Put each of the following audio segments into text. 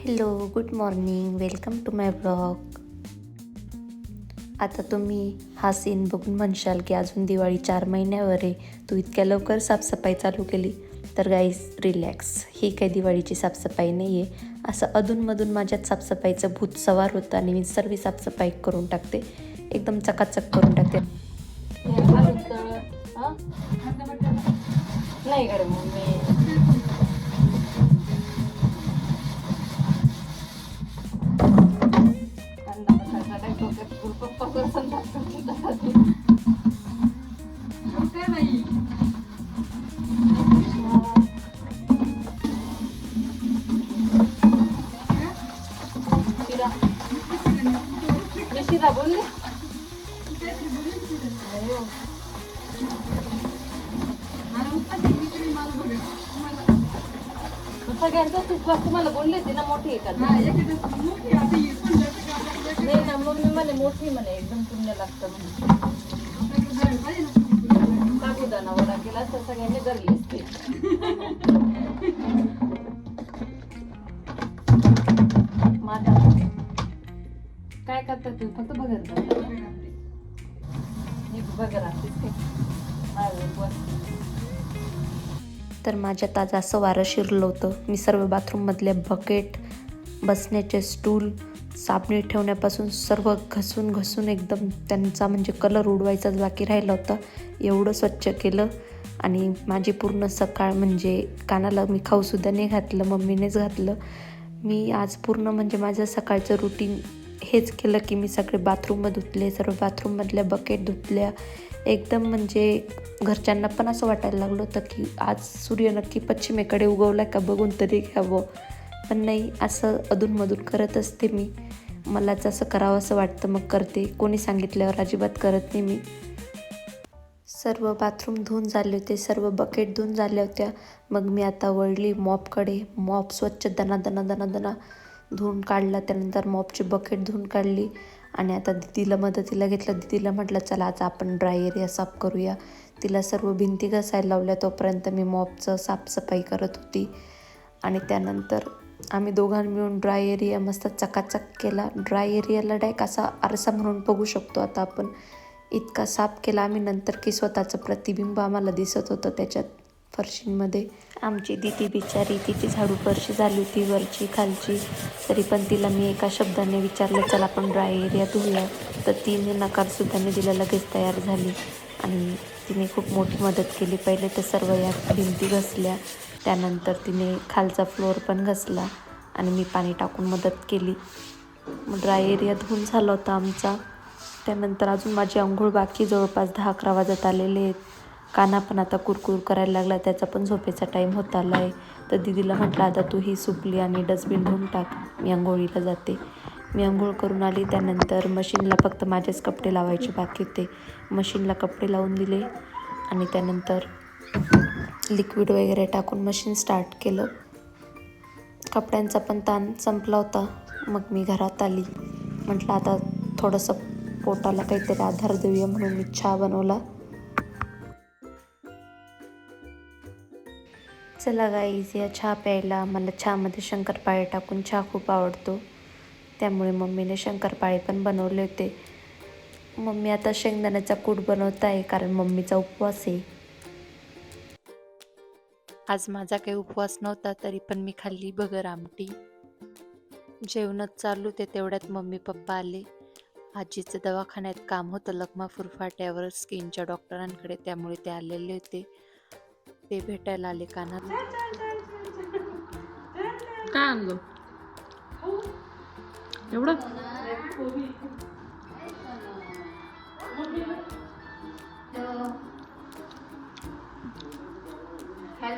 Hello good morning welcome to my blog आता तुम्ही हा सीन बघून म्हणशाल की अजून दिवाळी चार महिन्यावर आहे. तू इतक्या लवकर साफसफाई चालू केली. तर गाईज रिलॅक्स ही काही दिवाळीची साफसफाई नाही आहे असं अधूनमधून माझ्यात साफसफाईचं भूत सवार होतं आणि मी सर्व साफसफाई करून टाकते. एकदम चकाचक करून टाकते. नाही गडे मम्मी कांदा बटाटा काय डोक्यात पप्पा करतात शिरा मी शिरा बोलले अयो. सगळ्यांचा उपवास तुम्हाला बोलले होते ना मोठी एखादी नाही ना मम्मी म्हणे मोठी म्हणे एकदम पुण्य लागतं म्हणे. साबुदाणा वडा केला तर सगळ्यांनी गरली असते. माझा काय करतात तुम्ही? फक्त बघत बसा. बघा बघत राहतेस काय तर माझ्या आज असं वारं शिरलं होतं. मी सर्व बाथरूममधले बकेट बसण्याचे स्टूल साबणी ठेवण्यापासून सर्व घसून घसून एकदम त्यांचा म्हणजे कलर उडवायचाच बाकी राहिला होता. एवढं स्वच्छ केलं. आणि माझी पूर्ण सकाळ म्हणजे कानाला मी खाऊसुद्धा नाही घातलं मम्मीनेच घातलं. मी आज पूर्ण म्हणजे माझं सकाळचं रुटीन हेच केलं की मी सगळे बाथरूम धुतले सर्व बाथरूममधल्या बकेट धुतल्या. एकदम म्हणजे घरच्यांना पण असं वाटायला लागलं होतं की आज सूर्य नक्की पश्चिमेकडे उगवला का बघून तरी घ्यावं. पण नाही असं अधूनमधून करत असते मी. मलाच असं करावं असं वाटतं मग करते. कोणी सांगितल्यावर अजिबात करत नाही मी. सर्व बाथरूम धुवून झाले होते सर्व बकेट धुवून झाल्या होत्या. मग मी आता वळली मॉपकडे मॉप स्वच्छ दना दना दना दना धुवून काढला. त्यानंतर मॉपची बकेट धुवून काढली. आणि आता दिदीला मदतीला घेतलं. दिदीला म्हटलं चला आज आपण ड्राय एरिया साफ करूया. तिला सर्व भिंती घासायला लावल्या. तोपर्यंत मी मॉपचं साफसफाई करत होती. आणि त्यानंतर आम्ही दोघां मिळून ड्राय एरिया मस्त चकाचक केला. ड्राय एरियाला डायक असा आरसा म्हणून बघू शकतो आता आपण. इतका साफ केला आम्ही नंतर की स्वतःचं प्रतिबिंब आम्हाला दिसत होतं त्याच्यात फरशींमध्ये. आमची दिदी बिचारी तिची झाडू फरशी झाली होती वरची खालची. तरी पण तिला मी एका शब्दाने विचारलं चला आपण ड्राय एरिया धुऊया. तर तिने नकारसुद्धा मी दिला लगेच तयार झाली. आणि तिने खूप मोठी मदत केली. पहिले तर सर्व या भिंती घसल्या. त्यानंतर तिने खालचा फ्लोअर पण घसला आणि मी पाणी टाकून मदत केली. ड्राय एरिया धुवून झाला होता आमचा. त्यानंतर अजून माझी आंघोळ बाकी जवळपास दहा अकरा वाजत आलेले आहेत. काना पण आता कुरकुर करायला लागला त्याचा पण झोपेचा टाईम होत आला आहे तर दिदीला म्हटलं आता तू ही सुपली आणि डस्टबिन धुवून टाक मी आंघोळीला जाते. मी आंघोळ करून आली त्यानंतर मशीनला फक्त माझेच कपडे लावायचे बाकी होते. मशीनला कपडे लावून दिले आणि त्यानंतर लिक्विड वगैरे टाकून मशीन स्टार्ट केलं. कपड्यांचा पण ताण संपला होता. मग मी घरात आली. म्हटलं आता थोडंसं पोटाला काहीतरी आधार देऊया म्हणून मी चहा बनवला. चला गाईज या चहा प्यायला. मला चहामध्ये शंकरपाळे टाकून चहा खूप आवडतो. त्यामुळे मम्मीने शंकरपाळे पण बनवले होते. मम्मी आता शेंगदाण्याचा कूट बनवत आहे कारण मम्मीचा उपवास आहे. आज माझा काही उपवास नव्हता तरी पण मी खाल्ली बगर आमटी. जेवणच चालू ते तेवढ्यात मम्मी पप्पा आले. आजीचं दवाखान्यात काम होतं लखमा फुरफाट्यावर स्किनच्या डॉक्टरांकडे त्यामुळे ते आलेले होते. ते भेटायला आले कानात काय आणलं? एवढं?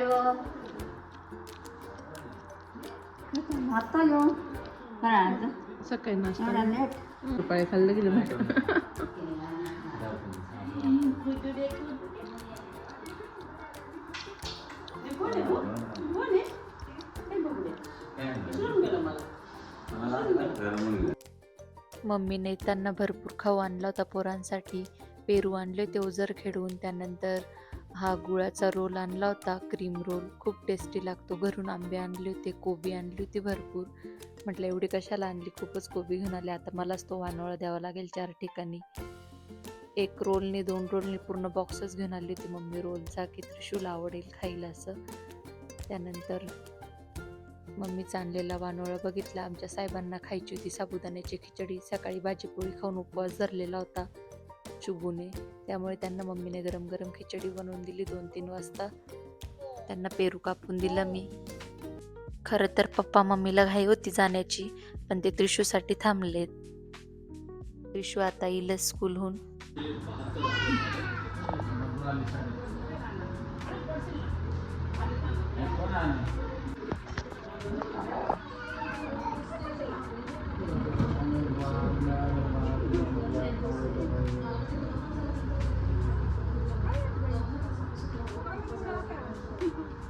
हॅलो. आता येऊ. फराळाचं सकाळी नाश्ता एवढा लेट दुपारी खाल्लं गेलं नाही मम्मीने त्यांना भरपूर खाऊ आणला होता पोरांसाठी. पेरू आणले होते ओझर खेळून. त्यानंतर हा गुळाचा रोल आणला होता. Cream roll. खूप टेस्टी लागतो. घरून आंबे आणले होते कोबी आणली होती भरपूर. म्हटलं एवढी कशाला आणली? खूपच कोबी घेऊन आले. आता मलाच तो वानोळा द्यावा लागेल चार ठिकाणी. एक रोलने दोन रोलने पूर्ण बॉक्सच घेऊन आली होती मम्मी. रोलचा की त्रिशूल आवडेल खाईल असं. त्यानंतर मम्मीचा आणलेला वानोळा बघितला. आमच्या साहेबांना खायची होती साबुदाण्याची खिचडी. सकाळी भाजीपोळी खाऊन उपवास धरलेला होता. शुभूने त्यामुळे त्यांना मम्मीने गरम गरम खिचडी बनवून दिली दोन तीन वाजता. त्यांना पेरू कापून दिला मी. खरं तर पप्पा मम्मीला घाई होती जाण्याची पण ते त्रिशूसाठी थांबलेत. त्रिशू आता येईल स्कूलहून.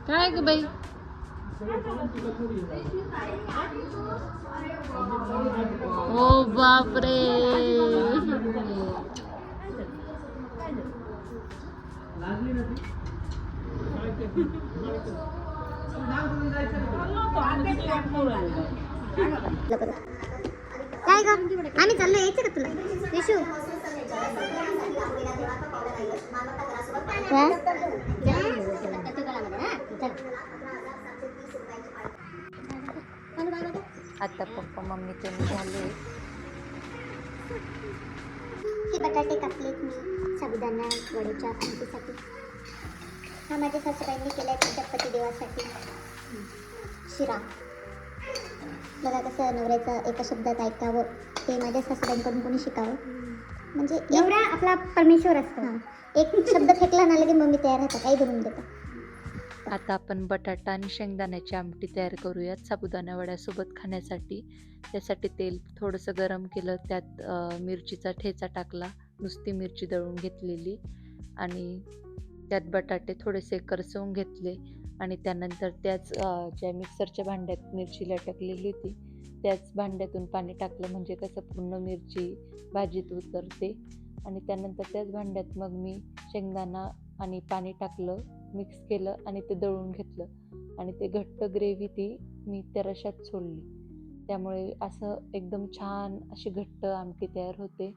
काय ग बाई ओ बापरे काय ग आम्ही चाललो यायचं का तुला विशू आता पप्पा मम्मी ते झाले हे बटाटे कापलेत मी साबुदाणा वड्याच्या आमटीसाठी हा माझ्या सासूबाईंनी केलाय त्यांच्या पतिदेवासाठी शिरा. बघा कसं नवऱ्याचं एका शब्दात ऐकावं ते माझ्या सासूबाईंकडून कोणी शिकावं? म्हणजे एवढा आपला परमेश्वर असतो. एक शब्द फेकला ना लगे मम्मी तयार राहतात काही बनवून देतात. आता आपण बटाटा आणि शेंगदाण्याची आमटी तयार करूयात. साबुदाणा वड्यासोबत खाण्यासाठी. त्यासाठी तेल थोडंसं गरम केलं. त्यात मिरचीचा ठेचा टाकला. नुसती मिरची दळून घेतलेली. आणि त्यात बटाटे थोडेसे करसवून घेतले. आणि त्यानंतर त्याच ज्या मिक्सरच्या भांड्यात मिरची लटकलेली होती त्याच भांड्यातून पाणी टाकलं. म्हणजे कसं पूर्ण मिरची भाजीत उतरते. आणि त्यानंतर त्याच भांड्यात मग मी शेंगदाणा आणि पाणी टाकलं. मिक्स केलं आणि ते दळून घेतलं. आणि ते घट्ट ग्रेव्ही ती मी त्या रशात सोडली. त्यामुळे असं एकदम छान अशी घट्ट आमटी तयार होते.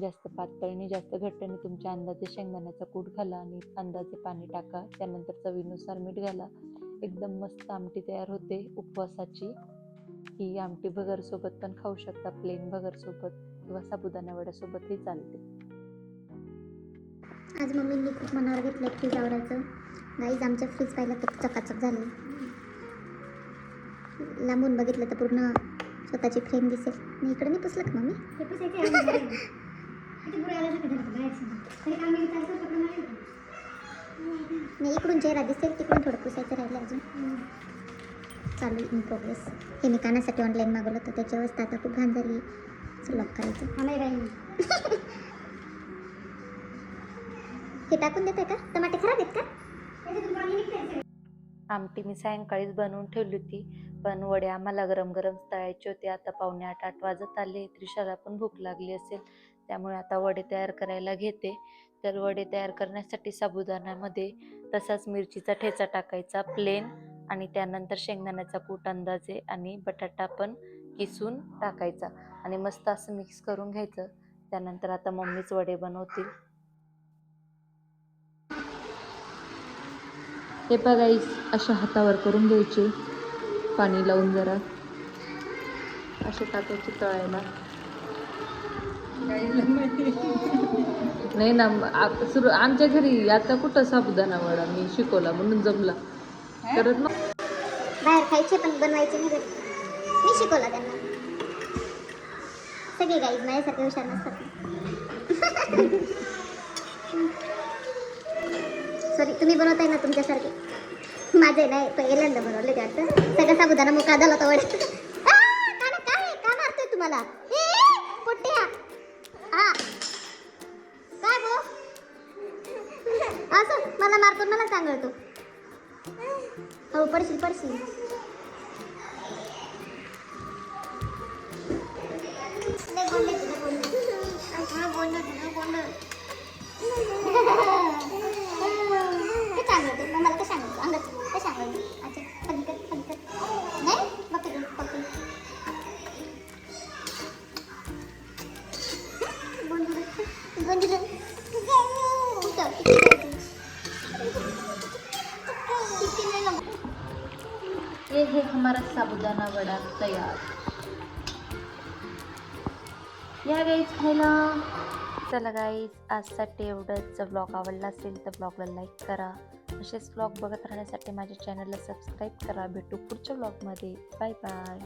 जास्त पातळ जास्त घट्ट तुमच्या अंदाजे शेंगदाण्याचा कूट घाला आणि अंदाजे पाणी टाका. त्यानंतर चवीनुसार मीठ घाला. एकदम मस्त आमटी तयार होते. उपवासाची. ही आमटी भगरसोबत पण खाऊ शकता. प्लेन भगरसोबत किंवा साबुदाणा वड्यासोबतही चालते. आज मम्मींनी खूप मनावर घेतलं की आवडायचं गाईज आमच्या फ्रीज पाहिलं तर चकाचक झाले. लांबून बघितलं तर पूर्ण स्वतःची फ्रेम दिसेल. मी इकडे नाही पुसलं का मम्मी? नाही इकडून चेहरा दिसेल तिकडून थोडं पुसायचं राहिलं अजून. चालू इन प्रोग्रेस हे मी कानासाठी ऑनलाईन मागवलं होतं त्याची अवस्था आता खूप घाण झाली लॉक करायचं. हे टाकून देताय का? टमाटे खराब आहेत का? आमटी मी सायंकाळीच बनवून ठेवली होती पण वडे आम्हाला गरम गरम तळायचे होते आता पावणे आठ आठ वाजत आले त्रिशाला पण भूक लागली असेल. त्यामुळे आता वडे तयार करायला घेते. तर वडे तयार करण्यासाठी साबुदाण्यामध्ये तसाच मिरचीचा ठेचा टाकायचा प्लेन आणि त्यानंतर शेंगदाण्याचा कूट अंदाजे आणि बटाटा पण किसून टाकायचा. आणि मस्त असं मिक्स करून घ्यायचं. त्यानंतर आता मम्मीच वडे बनवतील. हे बघा अशा हातावर करून घ्यायचे. पाणी लावून जरा. असे टाकायचे तळायला. नाही ना सुरू आमच्या घरी आता कुठं साबुदाणा वडा मी शिकवला म्हणून जमला. करत मग. बाहेर खायचे पण बनवायचे नाही घरी. मी शिकवलं त्यांना. सगळे गाईज माझ्यासारखे हुशार नसतात. सॉरी तुम्ही बनवताय ना तुमच्यासारखे. माझे नाही पहिल्यांदा बनवले ते वाटतं सगळं साबुदाणा मोकळा झाला होता वाटतं. आ, काना काय का मारतोय तुम्हाला? ए, ए, पोट्या. हा काय गो असं मला मारतो मला सांगतो हो पडशील पडशील. है हमारा साबुदाणा वडा तयार। या गाईज खायला। चला गाईज आजसाठी एवढंच ब्लॉग आवडला असेल तर ब्लॉगला लाईक करा. असेच ब्लॉग बघत राहण्यासाठी माझ्या चॅनलला सबस्क्राईब करा. भेटू पुढच्या ब्लॉगमध्ये बाय बाय